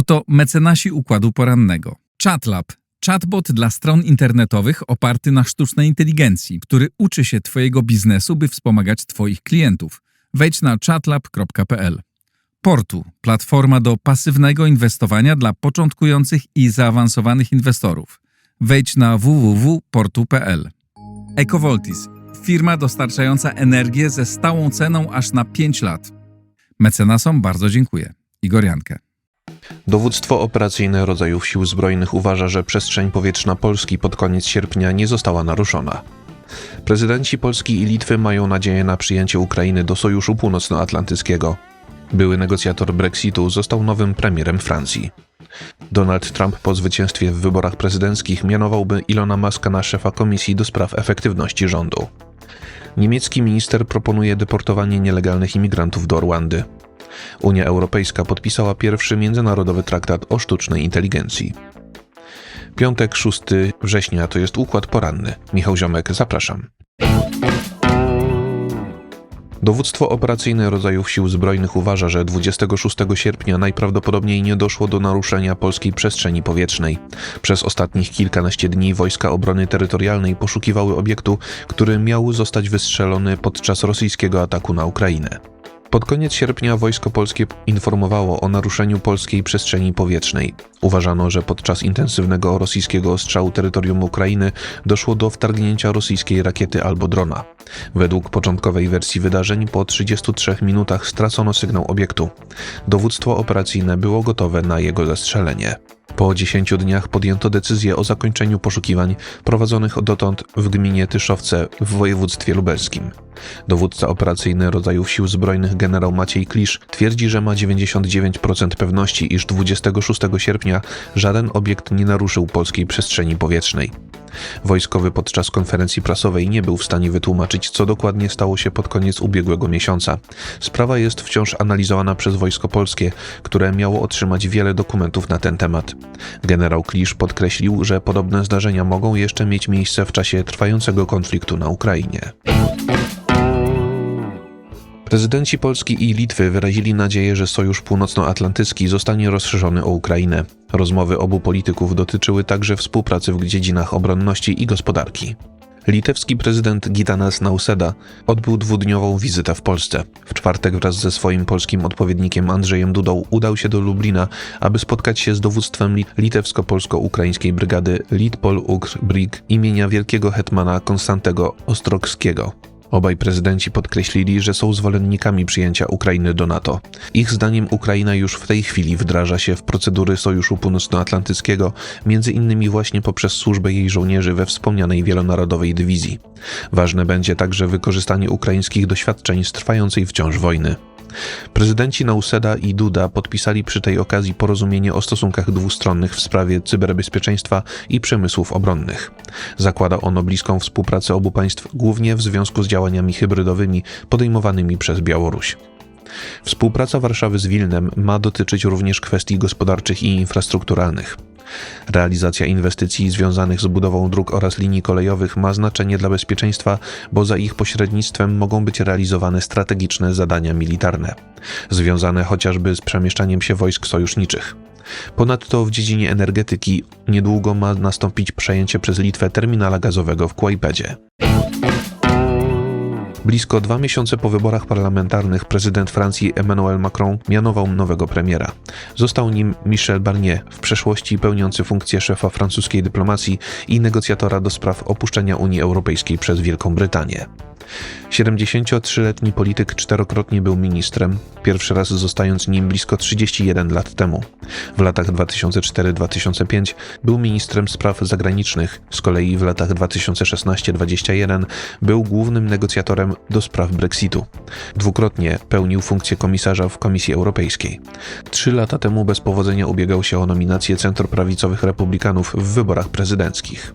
Oto mecenasi układu porannego. ChatLab. Chatbot dla stron internetowych oparty na sztucznej inteligencji, który uczy się Twojego biznesu, by wspomagać Twoich klientów. Wejdź na chatlab.pl. Portu. Platforma do pasywnego inwestowania dla początkujących i zaawansowanych inwestorów. Wejdź na www.portu.pl. Ecovoltis. Firma dostarczająca energię ze stałą ceną aż na 5 lat. Mecenasom bardzo dziękuję. Igor Jankę. Dowództwo operacyjne rodzajów sił zbrojnych uważa, że przestrzeń powietrzna Polski pod koniec sierpnia nie została naruszona. Prezydenci Polski i Litwy mają nadzieję na przyjęcie Ukrainy do Sojuszu Północnoatlantyckiego. Były negocjator Brexitu został nowym premierem Francji. Donald Trump po zwycięstwie w wyborach prezydenckich mianowałby Ilona Muska na szefa Komisji do Spraw Efektywności Rządu. Niemiecki minister proponuje deportowanie nielegalnych imigrantów do Rwandy. Unia Europejska podpisała pierwszy międzynarodowy traktat o sztucznej inteligencji. Piątek 6 września to jest układ poranny. Michał Ziomek, zapraszam. Dowództwo operacyjne rodzajów sił zbrojnych uważa, że 26 sierpnia najprawdopodobniej nie doszło do naruszenia polskiej przestrzeni powietrznej. Przez ostatnich kilkanaście dni wojska obrony terytorialnej poszukiwały obiektu, który miał zostać wystrzelony podczas rosyjskiego ataku na Ukrainę. Pod koniec sierpnia wojsko polskie informowało o naruszeniu polskiej przestrzeni powietrznej. Uważano, że podczas intensywnego rosyjskiego ostrzału terytorium Ukrainy doszło do wtargnięcia rosyjskiej rakiety albo drona. Według początkowej wersji wydarzeń po 33 minutach stracono sygnał obiektu. Dowództwo operacyjne było gotowe na jego zestrzelenie. Po 10 dniach podjęto decyzję o zakończeniu poszukiwań prowadzonych dotąd w gminie Tyszowce w województwie lubelskim. Dowódca operacyjny rodzajów sił zbrojnych generał Maciej Klisz twierdzi, że ma 99% pewności, iż 26 sierpnia żaden obiekt nie naruszył polskiej przestrzeni powietrznej. Wojskowy podczas konferencji prasowej nie był w stanie wytłumaczyć, co dokładnie stało się pod koniec ubiegłego miesiąca. Sprawa jest wciąż analizowana przez Wojsko Polskie, które miało otrzymać wiele dokumentów na ten temat. Generał Klisz podkreślił, że podobne zdarzenia mogą jeszcze mieć miejsce w czasie trwającego konfliktu na Ukrainie. Prezydenci Polski i Litwy wyrazili nadzieję, że Sojusz Północnoatlantycki zostanie rozszerzony o Ukrainę. Rozmowy obu polityków dotyczyły także współpracy w dziedzinach obronności i gospodarki. Litewski prezydent Gitanas Nauseda odbył dwudniową wizytę w Polsce. W czwartek wraz ze swoim polskim odpowiednikiem Andrzejem Dudą udał się do Lublina, aby spotkać się z dowództwem litewsko-polsko-ukraińskiej brygady Litpol Ukr Brig imienia wielkiego hetmana Konstantego Ostrogskiego. Obaj prezydenci podkreślili, że są zwolennikami przyjęcia Ukrainy do NATO. Ich zdaniem Ukraina już w tej chwili wdraża się w procedury Sojuszu Północnoatlantyckiego, między innymi właśnie poprzez służbę jej żołnierzy we wspomnianej wielonarodowej dywizji. Ważne będzie także wykorzystanie ukraińskich doświadczeń z trwającej wciąż wojny. Prezydenci Nauseda i Duda podpisali przy tej okazji porozumienie o stosunkach dwustronnych w sprawie cyberbezpieczeństwa i przemysłów obronnych. Zakłada ono bliską współpracę obu państw, głównie w związku z działaniami hybrydowymi podejmowanymi przez Białoruś. Współpraca Warszawy z Wilnem ma dotyczyć również kwestii gospodarczych i infrastrukturalnych. Realizacja inwestycji związanych z budową dróg oraz linii kolejowych ma znaczenie dla bezpieczeństwa, bo za ich pośrednictwem mogą być realizowane strategiczne zadania militarne, związane chociażby z przemieszczaniem się wojsk sojuszniczych. Ponadto w dziedzinie energetyki niedługo ma nastąpić przejęcie przez Litwę terminala gazowego w Kłajpedzie. Blisko dwa miesiące po wyborach parlamentarnych prezydent Francji Emmanuel Macron mianował nowego premiera. Został nim Michel Barnier, w przeszłości pełniący funkcję szefa francuskiej dyplomacji i negocjatora do spraw opuszczenia Unii Europejskiej przez Wielką Brytanię. 73-letni polityk czterokrotnie był ministrem, pierwszy raz zostając nim blisko 31 lat temu. W latach 2004-2005 był ministrem spraw zagranicznych, z kolei w latach 2016-2021 był głównym negocjatorem do spraw Brexitu. Dwukrotnie pełnił funkcję komisarza w Komisji Europejskiej. Trzy lata temu bez powodzenia ubiegał się o nominację centroprawicowych republikanów w wyborach prezydenckich.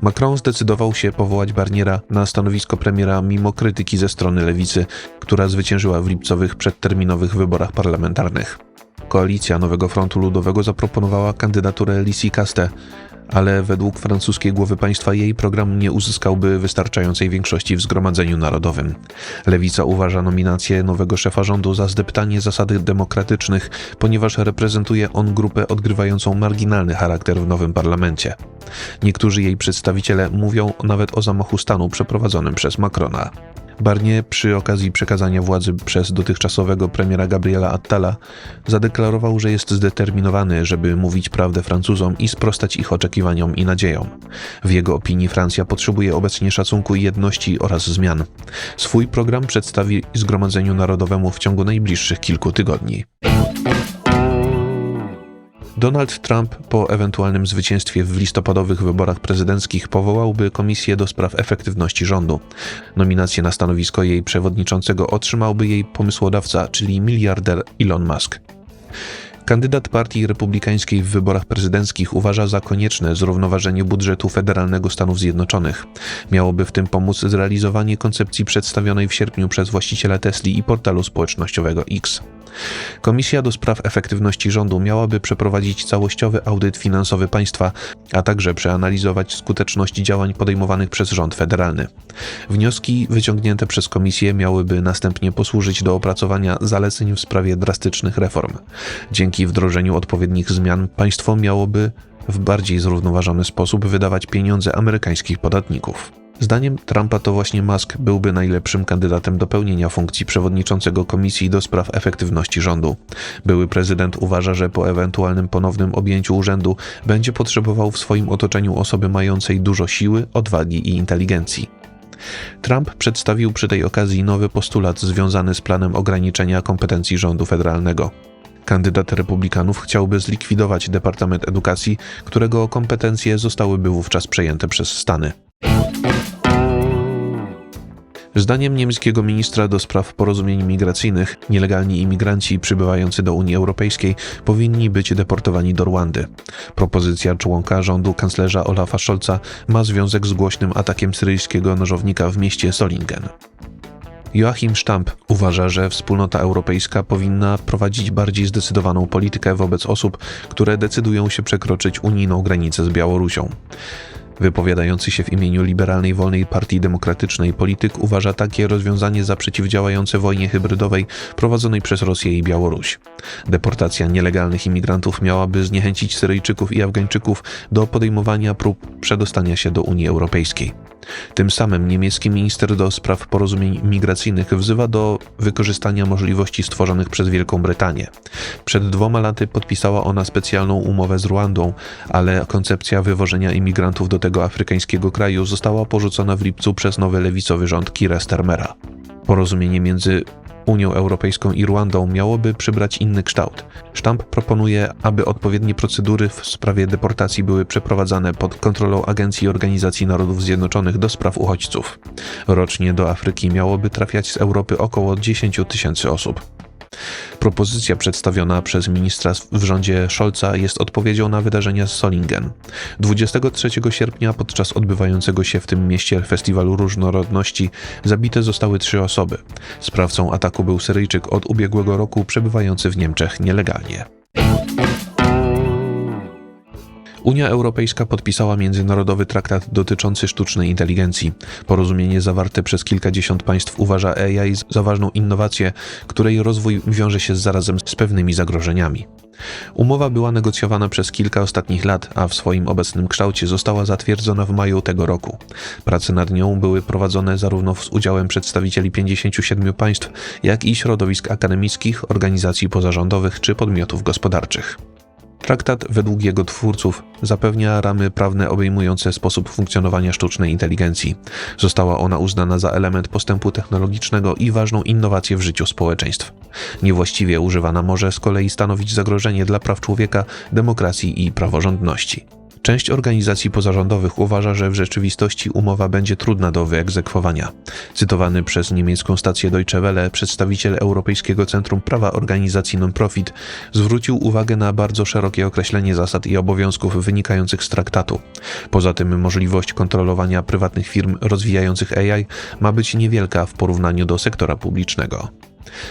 Macron zdecydował się powołać Barniera na stanowisko premiera mimo krytyki ze strony lewicy, która zwyciężyła w lipcowych przedterminowych wyborach parlamentarnych. Koalicja Nowego Frontu Ludowego zaproponowała kandydaturę Lisi Caste, ale według francuskiej głowy państwa jej program nie uzyskałby wystarczającej większości w Zgromadzeniu Narodowym. Lewica uważa nominację nowego szefa rządu za zdeptanie zasady demokratycznych, ponieważ reprezentuje on grupę odgrywającą marginalny charakter w nowym parlamencie. Niektórzy jej przedstawiciele mówią nawet o zamachu stanu przeprowadzonym przez Macrona. Barnier przy okazji przekazania władzy przez dotychczasowego premiera Gabriela Attala zadeklarował, że jest zdeterminowany, żeby mówić prawdę Francuzom i sprostać ich oczekiwaniom i nadziejom. W jego opinii Francja potrzebuje obecnie szacunku i jedności oraz zmian. Swój program przedstawi Zgromadzeniu Narodowemu w ciągu najbliższych kilku tygodni. Donald Trump po ewentualnym zwycięstwie w listopadowych wyborach prezydenckich powołałby Komisję do Spraw Efektywności Rządu. Nominację na stanowisko jej przewodniczącego otrzymałby jej pomysłodawca, czyli miliarder Elon Musk. Kandydat Partii Republikańskiej w wyborach prezydenckich uważa za konieczne zrównoważenie budżetu federalnego Stanów Zjednoczonych. Miałoby w tym pomóc zrealizowanie koncepcji przedstawionej w sierpniu przez właściciela Tesli i portalu społecznościowego X. Komisja do spraw efektywności rządu miałaby przeprowadzić całościowy audyt finansowy państwa, a także przeanalizować skuteczność działań podejmowanych przez rząd federalny. Wnioski wyciągnięte przez komisję miałyby następnie posłużyć do opracowania zaleceń w sprawie drastycznych reform. Dzięki wdrożeniu odpowiednich zmian państwo miałoby w bardziej zrównoważony sposób wydawać pieniądze amerykańskich podatników. Zdaniem Trumpa to właśnie Musk byłby najlepszym kandydatem do pełnienia funkcji przewodniczącego Komisji do Spraw Efektywności Rządu. Były prezydent uważa, że po ewentualnym ponownym objęciu urzędu będzie potrzebował w swoim otoczeniu osoby mającej dużo siły, odwagi i inteligencji. Trump przedstawił przy tej okazji nowy postulat związany z planem ograniczenia kompetencji rządu federalnego. Kandydat republikanów chciałby zlikwidować Departament Edukacji, którego kompetencje zostałyby wówczas przejęte przez Stany. Zdaniem niemieckiego ministra do spraw porozumień migracyjnych, nielegalni imigranci przybywający do Unii Europejskiej powinni być deportowani do Rwandy. Propozycja członka rządu kanclerza Olafa Scholza ma związek z głośnym atakiem syryjskiego nożownika w mieście Solingen. Joachim Stamp uważa, że wspólnota europejska powinna prowadzić bardziej zdecydowaną politykę wobec osób, które decydują się przekroczyć unijną granicę z Białorusią. Wypowiadający się w imieniu Liberalnej Wolnej Partii Demokratycznej polityk uważa takie rozwiązanie za przeciwdziałające wojnie hybrydowej prowadzonej przez Rosję i Białoruś. Deportacja nielegalnych imigrantów miałaby zniechęcić Syryjczyków i Afgańczyków do podejmowania prób przedostania się do Unii Europejskiej. Tym samym niemiecki minister do spraw porozumień migracyjnych wzywa do wykorzystania możliwości stworzonych przez Wielką Brytanię. Przed dwoma laty podpisała ona specjalną umowę z Ruandą, ale koncepcja wywożenia imigrantów do tego afrykańskiego kraju została porzucona w lipcu przez nowy lewicowy rząd Kira Starmera. Porozumienie między Unią Europejską i Rwandą miałoby przybrać inny kształt. Sztamp proponuje, aby odpowiednie procedury w sprawie deportacji były przeprowadzane pod kontrolą Agencji Organizacji Narodów Zjednoczonych do spraw uchodźców. Rocznie do Afryki miałoby trafiać z Europy około 10 tysięcy osób. Propozycja przedstawiona przez ministra w rządzie Scholza jest odpowiedzią na wydarzenia z Solingen. 23 sierpnia podczas odbywającego się w tym mieście festiwalu różnorodności zabite zostały trzy osoby. Sprawcą ataku był Syryjczyk od ubiegłego roku przebywający w Niemczech nielegalnie. Unia Europejska podpisała międzynarodowy traktat dotyczący sztucznej inteligencji. Porozumienie zawarte przez kilkadziesiąt państw uważa AI za ważną innowację, której rozwój wiąże się zarazem z pewnymi zagrożeniami. Umowa była negocjowana przez kilka ostatnich lat, a w swoim obecnym kształcie została zatwierdzona w maju tego roku. Prace nad nią były prowadzone zarówno z udziałem przedstawicieli 57 państw, jak i środowisk akademickich, organizacji pozarządowych czy podmiotów gospodarczych. Traktat według jego twórców zapewnia ramy prawne obejmujące sposób funkcjonowania sztucznej inteligencji. Została ona uznana za element postępu technologicznego i ważną innowację w życiu społeczeństw. Niewłaściwie używana może z kolei stanowić zagrożenie dla praw człowieka, demokracji i praworządności. Część organizacji pozarządowych uważa, że w rzeczywistości umowa będzie trudna do wyegzekwowania. Cytowany przez niemiecką stację Deutsche Welle przedstawiciel Europejskiego Centrum Prawa Organizacji Non-Profit zwrócił uwagę na bardzo szerokie określenie zasad i obowiązków wynikających z traktatu. Poza tym możliwość kontrolowania prywatnych firm rozwijających AI ma być niewielka w porównaniu do sektora publicznego.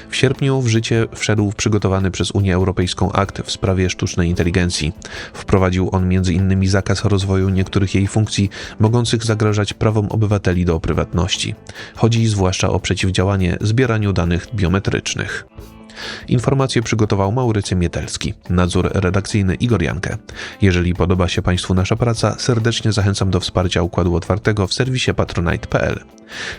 W sierpniu w życie wszedł przygotowany przez Unię Europejską akt w sprawie sztucznej inteligencji. Wprowadził on m.in. zakaz rozwoju niektórych jej funkcji mogących zagrażać prawom obywateli do prywatności. Chodzi zwłaszcza o przeciwdziałanie zbieraniu danych biometrycznych. Informacje przygotował Maurycy Mietelski, nadzór redakcyjny Igor Jankę. Jeżeli podoba się Państwu nasza praca, serdecznie zachęcam do wsparcia Układu Otwartego w serwisie patronite.pl.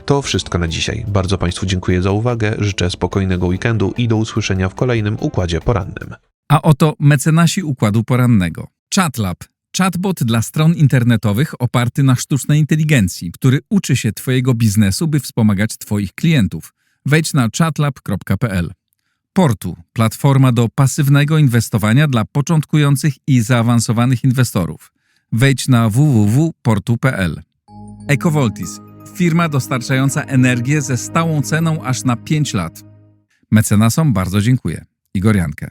To wszystko na dzisiaj. Bardzo Państwu dziękuję za uwagę, życzę spokojnego weekendu i do usłyszenia w kolejnym Układzie Porannym. A oto mecenasi układu porannego. Chatlab. Chatbot dla stron internetowych oparty na sztucznej inteligencji, który uczy się Twojego biznesu, by wspomagać Twoich klientów. Wejdź na chatlab.pl. Portu. Platforma do pasywnego inwestowania dla początkujących i zaawansowanych inwestorów. Wejdź na www.portu.pl. Ecovoltis. Firma dostarczająca energię ze stałą ceną aż na 5 lat. Mecenasom bardzo dziękuję. Igor Jankę.